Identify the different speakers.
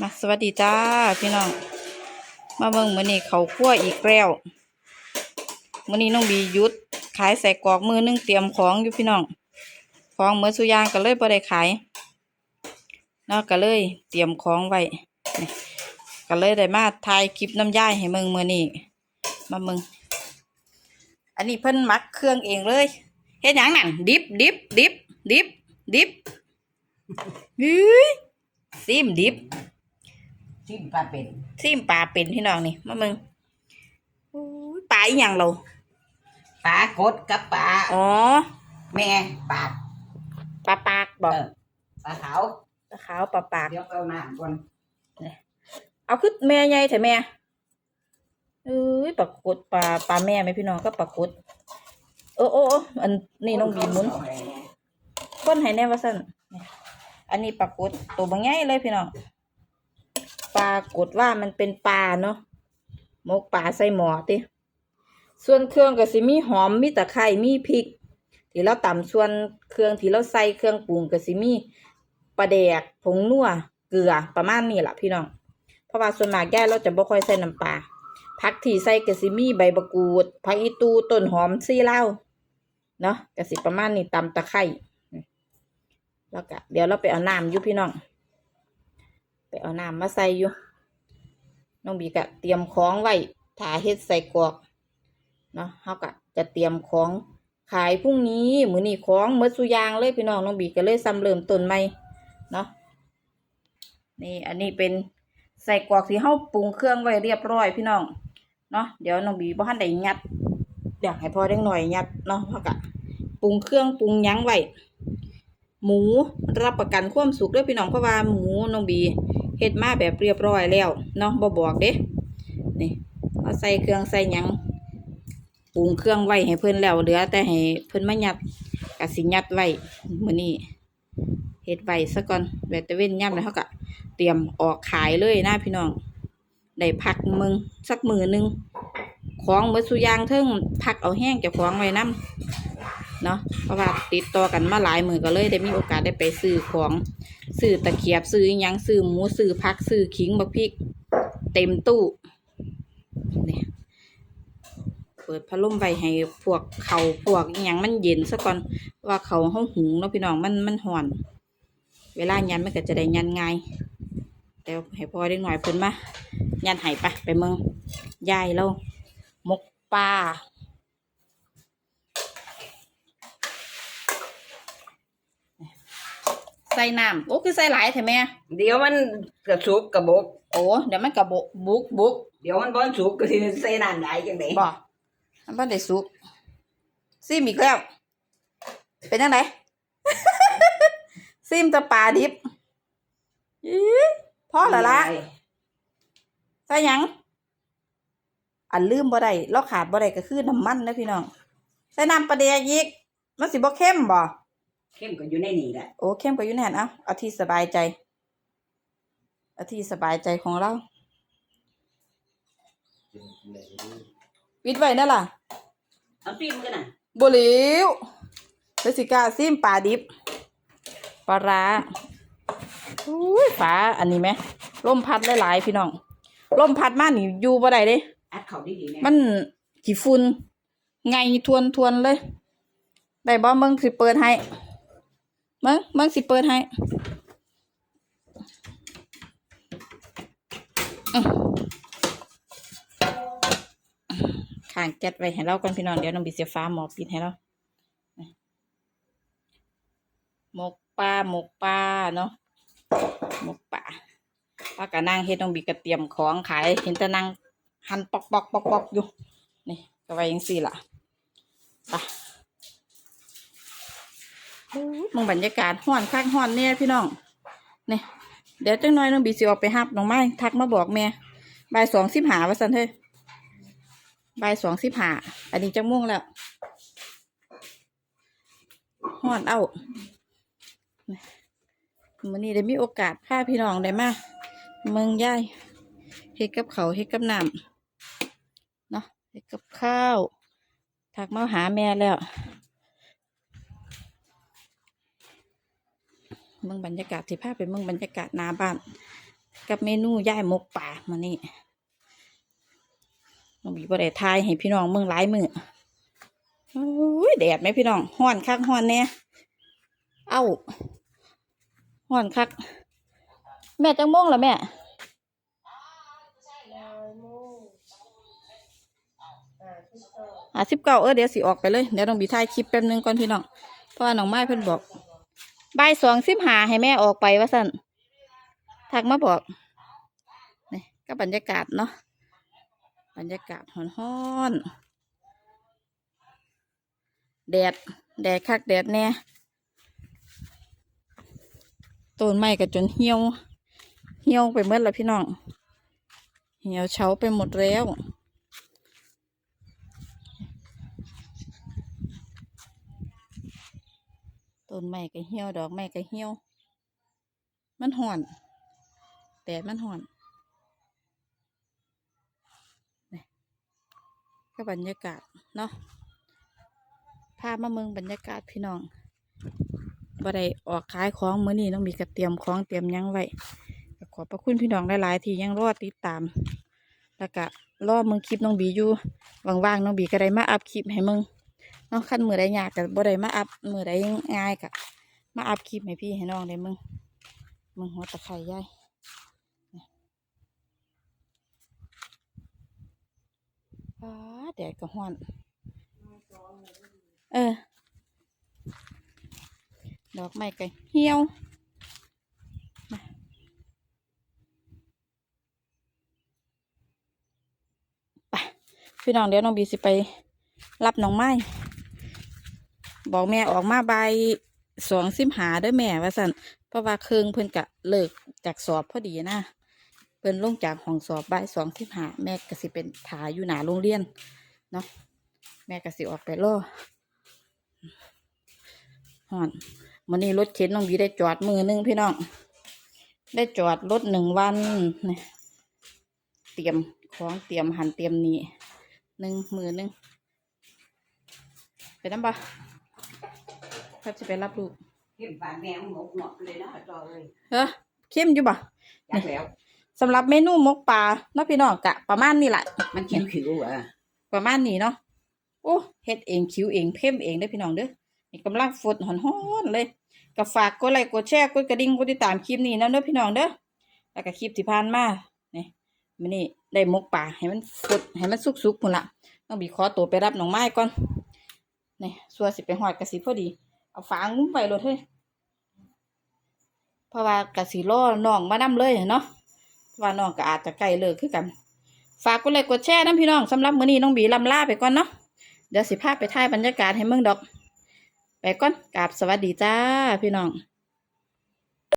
Speaker 1: มาสวัสดีจ้าพี่น้อง มาเบิ่งมื้อนี้เขาวคั่วอีกแล้วมื้อนี้น้องบีหยุดขายใส่กรอกมือนึงเตรียมของอยู่พี่น้อง ของเมื่อสุยางก็เลยบ่ได้ขายนาะก็เลยเตรียมของไว้ก็เลยได้มาถ่ายคลิปน้ำย่ายให้เบิ่งมื้อนี้มาเบิ่งอันนี้เพิ่นมักเครื่องเองเลยเฮ็ดหยังนั่นดิบดิบดิบดิบดิบ เฮ้ยซิมดิบ
Speaker 2: ชิมปลาเป็น
Speaker 1: ซิมปลาเป็นพี่น้องนี่มาเบิ่งโอ้ยปลาอีหยังเรา
Speaker 2: ปลากดกับปลา
Speaker 1: อ๋อ
Speaker 2: แม่ปลา
Speaker 1: ปลาปากบอก
Speaker 2: เออปลาขาว
Speaker 1: ปลาขาวปลาปาก
Speaker 2: เดี๋ยวเอาน้ำก่อน
Speaker 1: เอาคือแม่ใหญ่แต่แม่เอ้ยปลากดปลาปลาแม่ไหมพี่น้องก็ปลากดโอ้โอ้โอ้อันนี่น้องบีหมุนก้นให้แน่ว่าสั่นนี่ อันนี้ปลากดตัวบางใหญ่เลยพี่น้องปลากดว่ามันเป็นปลาเนาะหมกปลาใส่หมอติส่วนเครื่องก็สิมีหอมมีตะไคร้มีพริก ที่เราตำส่วนเครื่องที่เราใส่เครื่องปรุงก็สิมีปลาแดกผงนัวเกลือประมาณนี้ล่ะพี่น้องเพราะว่าส่วนมากย่เราจะบ่ค่อยใส่น้ำปลาผักที่ใส่กะสิมีใบมะกรูดผักอีตูต้นหอมซี่เหล้าเนาะกะสิประมาณนี้ตำตะไคร้ แล้วก็เดี๋ยวเราไปเอาน้ำอยู่พี่น้อง ไปเอาน้ำมาใส่อยู่ น้องบีก็เตรียมของไว้ถาเฮ็ดใส่กรอกเนาะเฮาก็จะเตรียมของขายพรุ่งนี้มื้อนี้ของเมื่อสุยางเลยพี่น้องน้องบีก็เลยซ้ำเริ่มต้นใหม่เนาะนี่อันนี้เป็นใส่กรอกที่เฮาปรุงเครื่องไว้เรียบร้อยพี่น้องเนาะเดี๋ยวน้องบีบ่ทันได้ยัดอยากให้พ่อเด็กหน่อยยัดเนาะเพรากะปรุงเครื่องปรุงยั้งไว้ หมูรับประกันความสุขเด้วยพี่น้องเพราะว่าหมูน้องบีเฮ็ดมาแบบเรียบร้อยแล้วเนาะบ่บอกเด้นี่เอาใส่เครื่องใส่หยังปรุงเครื่องไว้ให้เพิ่นแล้วเหลือแต่ให้เพิ่นมายัดกะสิยัดไว้มื้อนี้เฮ็ดไว้ซะก่อนแวะแตะเว้นย่ำแล้วเฮาก็เตรียมออกขายเลยนะพี่น้องได้พักมึงสักมือหนึงของเมื่อสุยางเทิงพักเอาแห้งจะของไว้น้ำ เนาะเพราะว่าติดต่อกันมาหลายมือก็เลยได้มีโอกาสได้ไปซื้อของซื้อตะเกียบซื้อยังซื้อหมูซื้อพักซื้อขิงบักพริก เต็มตู้เนี่ยเปิดพัดลมไว้ให้พวกเขาพวกยังมันเย็นซะก่อนว่าเขาห้องหุงเนาะพี่น้องมันมันห่อน เวลายันมันก็จะได้ยันง่ายแต่ให้พอได้หน่อยเพิ่นมายันไห้ปะไปเมืองยายเรามกปลา ใส่น้ำโอ้คือใส่หลายใช่ไหม
Speaker 2: เดี๋ยวมันกระสุกกระบก
Speaker 1: โอ้เดี๋ยวมันกระบกบุกบุก
Speaker 2: เดี๋ยวมันบอนสุกก็สิใส่น้ำได้จังได๋
Speaker 1: บอกมันบ่ได้สุกซิมอีกแล้ว เป็นยังไง ซิมจะปลาดิบอีพอแล้วละใส่หยัง อันลืมบ่ได้เราขาดบ่ได้ก็คือน้ำมันนะพี่น้อง ใส่น้ำปลาเดียอีกมันสิบ่เข้มบ่
Speaker 2: เข้มก็อยู่ในนี่แหละ
Speaker 1: โอ้เข้มกว่าอยู่แน่นเอาเอาที่สบายใจเอาที่สบายใจของเราปิดไว้นั่นล่ะ
Speaker 2: เอาซิมกันน่ะ
Speaker 1: บ่เหลีวเดยวสิกล้าซิมปลาดิบปลาร้าอุ้ยฝาอันนี้ไหมลมพัดหลายๆพี่น้องลมพัดมานี่อยู่บ่ได้เด้
Speaker 2: อัดเข้าดีๆแม่
Speaker 1: มันขี้ฝุ่นไงทวนทวนๆเลย ได้บ่มึงสิเปิดให้ มึงมึงสิเปิดให้ข้างแก๊สไว้ให้เราก่อนพี่น้องเดี๋ยวน้องบีเสียฟ้าหมอปิดให้เราหมกปลาหมกปลาเนาะหมกปลาว่ากะนั่งเฮ็ดน้องบีก็เตรียมของขายเห็นแต่นั่งหั่นปอกปอกปอกปอกอยู่นี่ก็ไว้ยังสี่ละไป โอ้ยมึงบรรยากาศห้อนคักห้อนเนี่ยพี่น้องนี่เดี๋ยวจังน้อยน้องบีสิออกไปหับน้องไม้ทักมาบอกแม่บ่ายสองสิบหาว่าสันเถอะบ่ายสองสิบหาอันนี้จังม่วงแล้วห้อนเอ้าวันนี้ได้มีโอกาสพาพี่น้องได้มาเมืองย่ายเฮ็ดกับเขาเฮ็ดกับน้ำเนาะเฮ็ดกับข้าวทักมาหาแม่แล้ว เมืองบรรยากาศที่พาไปเมืองบรรยากาศนาบ้าน กับเมนูย่ายมกป่ามานี่น้องบีบ่ได้ทายให้พี่น้องเมืองหลายมือโอ้ยแดดไหมพี่น้องห้อนคักห้อนแน่เอ้าห้อนคัก แม่จังโมงแล้วแม่อ่าสิบเก้าเออเดี๋ยวสิออกไปเลยเดี๋ยวน้องบีถ่ายคลิปแป๊บนึงก่อนพี่น้องเพราะว่าน้องไม้เพิ่นบอก บ่ายสองสิบหาให้แม่ออกไปว่าสั่นทักมาบอกนี่ก็บรรยากาศเนาะบรรยากาศฮ้อนๆแดดแดดคักแดดแน่ต้นไม้ก็จนเหี่ยว เหี่ยวไปหมดแล้วพี่น้อง เหี่ยวเฉาไปหมดแล้ว ต้นไม้ก็เหี่ยวดอกไม้ก็เหี่ยว มันห่อนแดดมันห่อนนี่ก็บรรยากาศเนาะพามาเมืองบรรยากาศพี่น้องบ่ได้ออกขายของมื้อนี้ต้องมีกระเตรียมของเตรียมยังไว้ขอบพระคุณพี่น้องหลายๆที่ยังรอดติดตาม แล้วก็รอมึงคลิปน้องบีอยู่ว่างๆน้องบีก็ได้มาอัพคลิปให้มึง เนาะขั้นมือใดยากกับบ่ได้มาอัพมือใดง่ายกะมาอัพคลิปให้พี่ให้น้องได้มึงมึงหัวตะไคร่ยายนี่ฟ้าแดดก็ฮ้อน เออ ดอกไม้ก็เหี่ยวไปพี่น้องเดี๋ยวน้องบีสิไปรับน้องไม้ บอกแม่ออกมาใบสองสิบหาด้อแม่ว่าสันเพราะว่าเครื่องเพิ่นกะเลิกจากสอบพอดีนะเพิ่นลงจากห้องสอบใบสองสิบหาแม่ก็สิเป็นถาอยู่หนาโรงเรียนเนาะแม่ก็สิออกไปรอฮอนวันนี้รถเข็นน้องบีได้จอดมือหนึงพี่น้อง ได้จอดรถหนึ่งวันนี่เตรียมของเตรียมหันเตรียมนี่หนึ่งมือหนึ่งไปน้ำปะ ครับจะไปรับลูก
Speaker 2: เข้มปากแม่หมกหมดเลยนะจอเลย
Speaker 1: เออเข้มอยู่ปะ
Speaker 2: จักแล้ว
Speaker 1: สำหรับเมนูหมกปลาเนาะพี่น้องกะประมาณนี้แหละ
Speaker 2: มันขิวขิวๆอะ
Speaker 1: ประมาณนี้เนาะโอ้เฮ็ดเองคิวเองเพ่มเองได้อพี่น้องเด้อนี่กำลังฝดหอนๆเลยก็ฝากกดไลค์กดแชร์กดกระดิ่งกดติดตามคลิปนี้นะเด้อพี่น้องเด้อแล้วก็คลิปที่ผ่านมานี่มื้อนี้ได้หมกปลาให้มันฝดให้มันสุกๆพุ่นละต้องบีขอตัวไปรับน้องไม้ก่อนนี่สัวสิไปหอดกระสิพอดี เอาฝางุ้มไปรถเฮ้ยเพราะว่ากะสีล่อน้องมานํเลยเนาะว่าน้องก็อาจจะใกล้เลิกคือกัน ฝากกดไลค์กดแชร์นะพี่น้องสำหรับมื้อนี้น้องบีลำลาไปก่อนเนาะเดี๋ยวสิพาไปถ่ายบรรยากาศให้เมืองดอก ไปก่อนกราบสวัสดีจ้าพี่น้อง